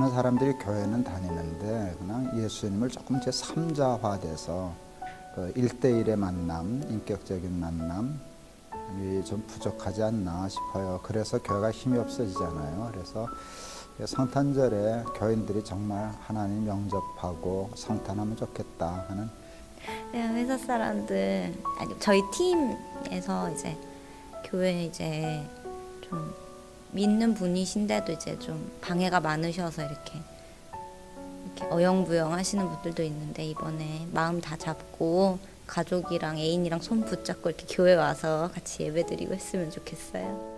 많은 사람들이 교회는 다니는데 그냥 예수님을 조금 제 삼자화돼서 그 1대1의 만남, 인격적인 만남 이좀 부족하지 않나 싶어요. 그래서 교회가 힘이 없어지잖아요. 그래서 그 성탄절에 교인들이 정말 하나님 영접하고 성탄하면 좋겠다 하는 그냥 회사 사람들 아니 저희 팀에서 이제 교회 이제 좀 믿는 분이신데도 이제 좀 방해가 많으셔서 이렇게 이렇게 어영부영 하시는 분들도 있는데 이번에 마음 다 잡고 가족이랑 애인이랑 손 붙잡고 이렇게 교회 와서 같이 예배드리고 했으면 좋겠어요.